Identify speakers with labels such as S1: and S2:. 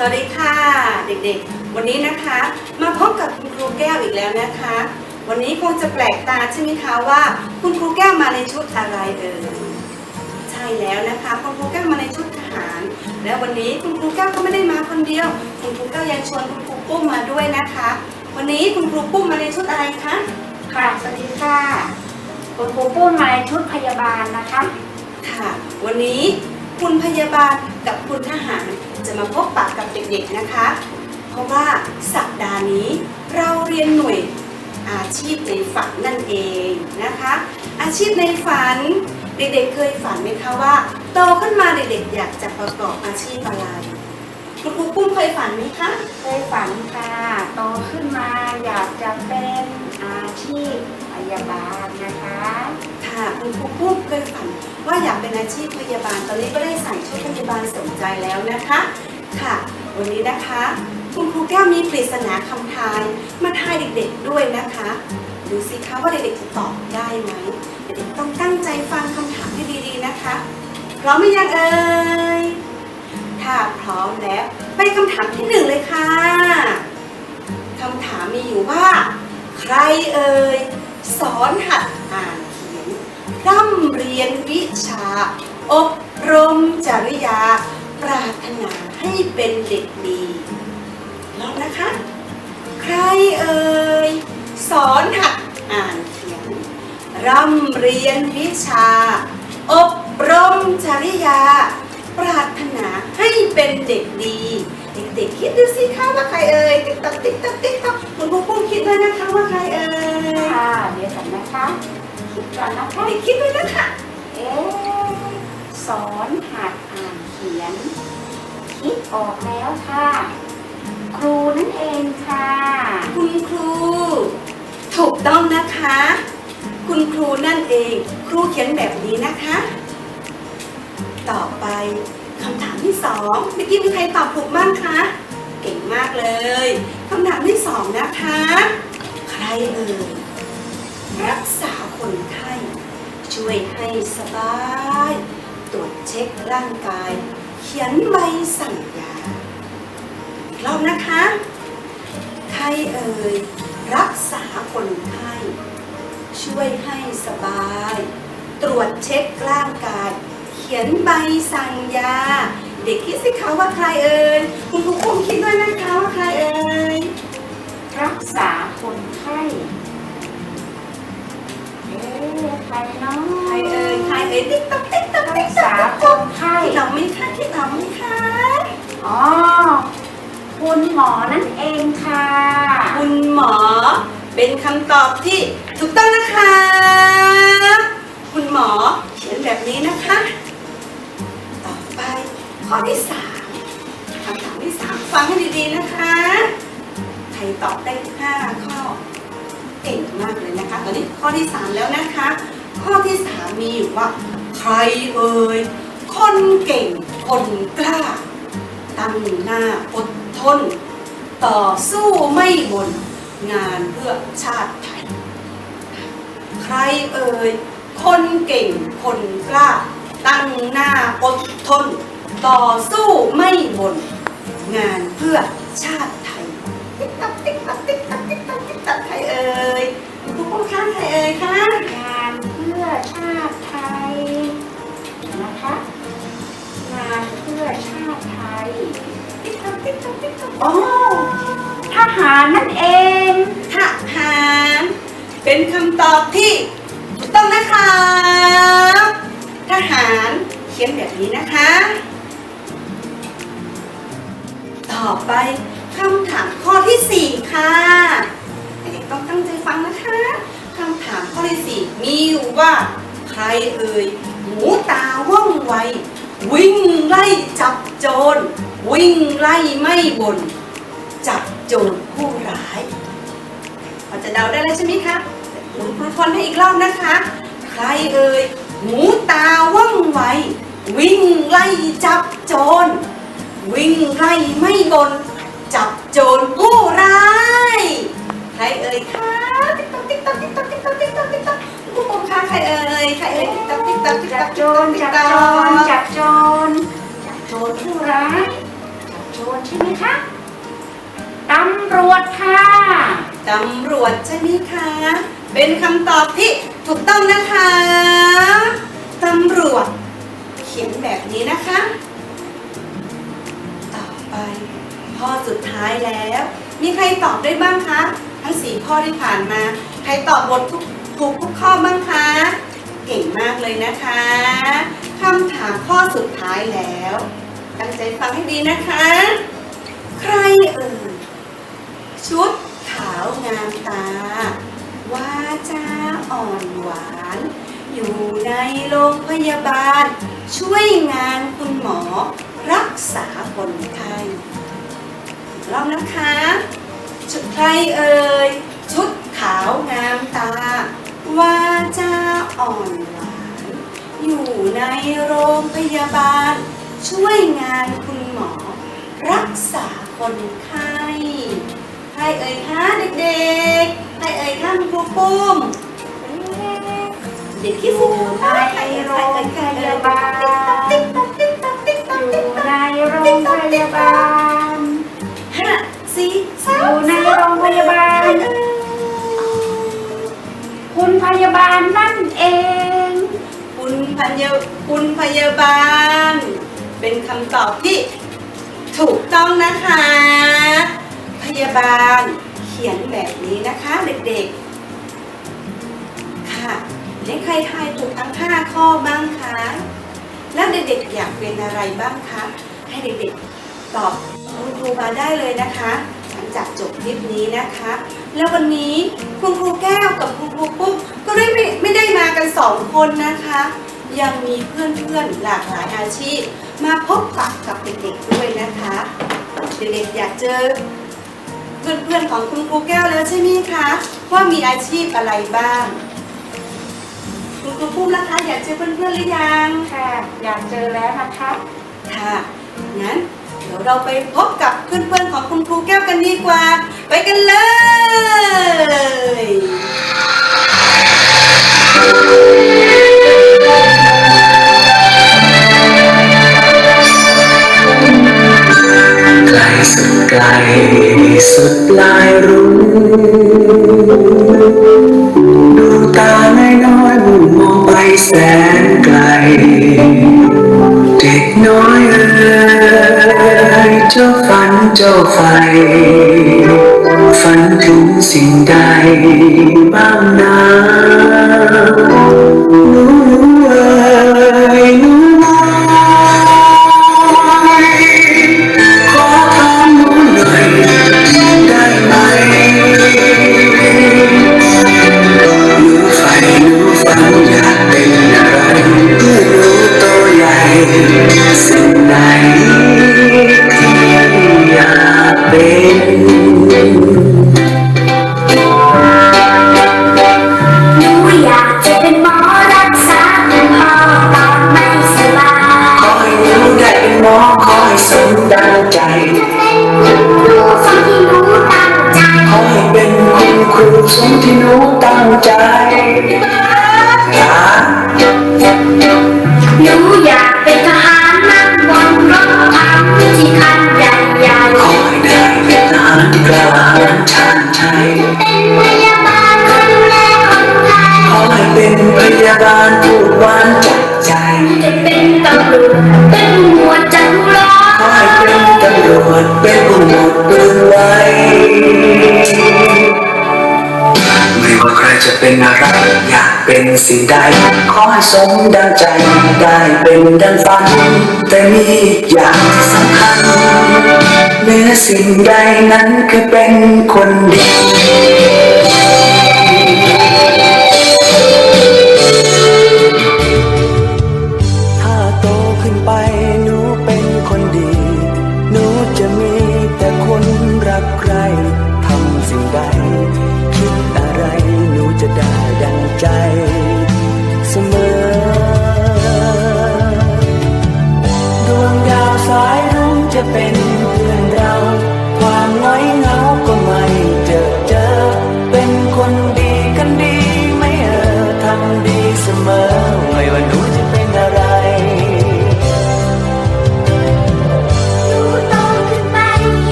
S1: สวัสดีค่ะเด็กๆ วันนี้นะคะ มาพบกับคุณครูแก้วอีกแล้วนะคะ วันนี้คงจะแปลกตาใช่ไหมคะว่า คุณครูแก้วมาในชุดอะไรเอ่ยใช่แล้วนะคะคุณครูแก้วมาในชุดทหาร แล้ววันนี้คุณครูแก้วก็ไม่ได้มาคนเดียว คุณครูแก้วยังชวนคุณครูปุ้มมาด้วยนะคะ วันนี้คุณครูปุ้มมาในชุดอะไรคะ
S2: ค่ะสวัสดีค่ะคุณครูปุ้มมาในชุดพยาบาลนะคะ
S1: ค่ะ วันนี้คุณพยาบาลกับคุณทหาร จะมาพบปะกับเด็กๆนะคะ เพราะว่าสัปดาห์นี้เราเรียนหน่วยอาชีพในฝันนั่นเองนะคะ อาชีพในฝัน เด็กๆเคยฝันไหมคะว่าโตขึ้นมาเด็กๆอยากจะประกอบอาชีพอะไรคุณครูปุ้มเคยฝันไหมคะ
S2: เคยฝันค่ะโตขึ้นมาอยากจะเป็นอาชีพพยาบาลนะคะ
S1: ค่ะคุณครูปุ้มเคยฝัน ว่าอยากเป็นอาชีพพยาบาล ตอนนี้ก็ได้ใส่ชุดพยาบาลสนใจแล้วนะคะ ค่ะ วันนี้นะคะ คุณครูแก้วมีปริศนาคำทายมาทายเด็กๆด้วยนะคะดูสิคะว่าเด็กๆจะตอบได้ไหมเด็กๆต้องตั้งใจฟังคำถามให้ดีๆนะคะพร้อมหรือยังเอ่ยถ้าพร้อมแล้วไปคำถามที่หนึ่งเลยค่ะคำถามมีอยู่ว่า ใครเอ่ยสอนหัดอ่านเขียนร่ำ รียนวิชา อบรมจริยา ปรารถนาให้เป็นเด็กดีลองนะคะ ใครเอ่ยสอนหัดอ่านเขียน ร่ำเรียนวิชา อบรมจริยา ปรารถนาให้เป็นเด็กดีเด็กๆคิดดูสิคะว่าใครเอ่ยติ๊กต๊กติ๊กต๊กติ๊กต๊กคุณครูปุ้มคิดด้วยนะคะว่าใครเอ่ย
S2: ค่ะเดี๋ยวก่อนนะคะ คิดก่อนนะคะ
S1: คิดด้วยนะคะ
S2: เอ๊สอนหัดอ่านเขียน คิดออกแล้วค่ะ ครูนั่นเองค่ะ
S1: คุณครู ถูกต้องนะคะ คุณครูนั่นเอง ครูเขียนแบบนี้นะคะ ต่อไปคำถามที่สองเมื่อกี้มีใครตอบถูกบ้างคะ เก่งมากเลยคำถามที่สองนะคะ ใครเอ่ยรักษาคนไข้ ช่วยให้สบาย ตรวจเช็คร่างกาย เขียนใบสั่งยาอีกรอบนะคะใครเอ่ยรักษาคนไข้ช่วยให้สบาย ตรวจเช็คร่างกาย เขียนใบสั่งยา เด็กคิดสิคะว่าใครเอ่ยคุณครูคง เขีย
S2: น
S1: แบบนี้นะคะ ต่อไปข้อที่สามคำถามที่สามฟังให้ดีๆนะคะ ใครตอบได้ห้าข้อเก่งมากเลยนะคะ ตอนนี้ข้อที่สามแล้วนะคะ ข้อที่สามมีอยู่ว่า ใครเอ่ยคนเก่งคนกล้า ตั้งหน้าอดทน ต่อสู้ไม่บนงานเพื่อชาติไทย ใครเอ่ย คนเก่งคนกล้า ตั้งหน้าอดทน ต่อสู้ไม่บนงานเพื่อชาติไทย ติ๊กตักติ๊กตักติ๊กตักติ๊กตักติ๊กตักใครเอ่ยคุณครูป้องค้างใครเอ่ยคะ
S2: งานเพื่อชาติไทยนะคะงานเพื่อชาติไทย
S1: ติ๊กตักติ๊กตักติ๊กตัก
S2: โอ้ทหารนั่นเอง
S1: ทหาร เป็นคำตอบที่ ต้องนะคะทหารเขียนแบบนี้นะคะ ต่อไปคำถามข้อที่สี่ค่ะเด็กต้องตั้งใจฟังนะคะคำถามข้อที่สี่มีอยู่ว่า ใครเอ่ยหมูตาว่องไว วิ่งไล่จับโจร วิ่งไล่ไม่บนจับโจรผู้ร้ายพอจะเดาได้แล้วใช่ไหมคะ ทวนให้อีกรอบนะคะ ใครเอ่ยหมูตาว่องไว วิ่งไล่จับโจร วิ่งไล่ไม่บน จับโจรผู้ร้าย ใครเอ่ยคะติ๊กต๊อกติ๊กต๊อกติ๊กต๊อกติ๊กต๊อกติ๊กต๊อกติ๊กต๊อกคุณครูคะใครเอ่ยใครเอ่ยติ๊กต๊อกติ๊กต๊อกติ๊ก
S2: จั
S1: ต๊
S2: บอกโจ
S1: ติ๊ก
S2: ร
S1: ต๊อก
S2: จั
S1: ติ๊
S2: บ
S1: ก
S2: โจ
S1: ต๊อก
S2: รจับโจรจับโจรผู้ร้ายจับโจรใช่ไหมคะตำรวจค่ะ
S1: ตตำรวจใช่ไหมคะ เป็นคำตอบที่ถูกต้องนะคะตำรวจเขียนแบบนี้นะคะ ต่อไปข้อสุดท้ายแล้ว มีใครตอบได้บ้างคะ ทั้งสี่ข้อที่ผ่านมา ใครตอบบททุกถูกทุกข้อบ้างคะ เก่งมากเลยนะคะคำถามข้อสุดท้ายแล้ว ตั้งใจฟังให้ดีนะคะ ใครเอ่ยชุดขาวงามตา วาจา อ่อนหวาน อยู่ในโรงพยาบาล ช่วยงานคุณหมอรักษาคนไข้อีกรอบนะคะชุดใครเอ่ยชุดขาวงามตา วาจาอ่อนหวาน อยู่ในโรงพยาบาล ช่วยงานคุณหมอ รักษาคนไข้ใครเอ่ยคะเด็กๆใครเอ่ยคะคุณครูปุ้ม เด็กที่สุด
S2: ในโรงพยาบาล
S1: อ
S2: ยู่ในโรงพยาบาล
S1: ห้าสี่สา
S2: อยู่ในโรงพยาบาล คุณพยาบาลนั่นเอง
S1: คุณพยาคุณพยาบาล เป็นคำตอบที่ถูกต้องนะคะ พยาบาลเขียนแบบนี้นะคะเด็กๆ ได้ใครทายถูกทั้ง5ข้อบ้างคะ แล้วเด็กๆอยากเป็นอะไรบ้างคะ ให้เด็กๆตอบคุณครูมาได้เลยนะคะหลังจากจบคลิปนี้นะคะ แล้ววันนี้คุณครูแก้วกับคุณครูปุ๊บก็ได้ไม่ไม่ได้มากันสองคนนะคะ ยังมีเพื่อนๆหลากหลายอาชีพ มาพบปะกับเด็กๆด้วยนะคะ เด็กๆอยากเจอเพื่อนๆของคุณครูแก้วแล้วใช่ไหมคะ ว่ามีอาชีพอะไรบ้าง คุณครูปุ้มนะคะอยากเจอเพื่อนๆหรือยัง
S2: ค่ะ อยากเจอแล้วนะคะ
S1: ค่ะงั้นเดี๋ยวเราไปพบกับเพื่อนๆของคุณครูแก้วกันดีกว่า ไปกันเลย
S3: ไกลสุดไกลสุดปลายรุ่ ด็กน้อยเอ๋ยเจ้าฝันเจ้ เป็นผู้ห
S4: มด
S3: ปืนไว้ ไม่ว่าใครจะเป็นอะไรอยากเป็นสิ่งใด ขอให้สมดังใจได้เป็นดังฝัน แต่มีอย่างที่สำคัญเนือสิ่งใดนั้นคือเป็นคนดี